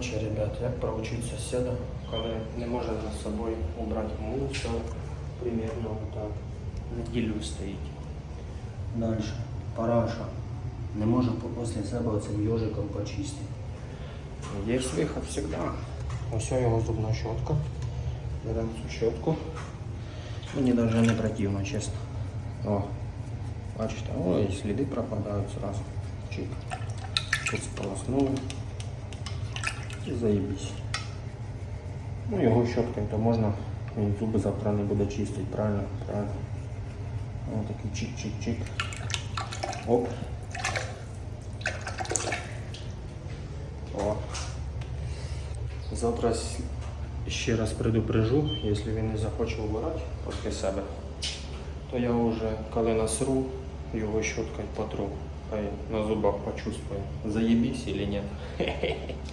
Коротше, ребят, як проучити сусіда, коли не може за собою убрати мусор, примерно так. Неділю стоїть. Далі. Параша. Не може по- після себе оцим йожиком почистити. Є виход завжди. Ось його зубна щотка. Беремо цю щотку. Мені навіть не противно, чесно. О, бачите, ой, сліди пропадають зразу. Чик. Тут сполоснули. І заебись. Ну, його щоткою, то можна, він зуби завтра не буде чистити, правильно? Правильно. Ось такий чик-чик-чик. Оп. О. Завтра ще раз предупрежу, якщо він не захоче вбирати після себе, то я вже, коли насру, його щоткою потру. На зубах почувствую, заебись или нет.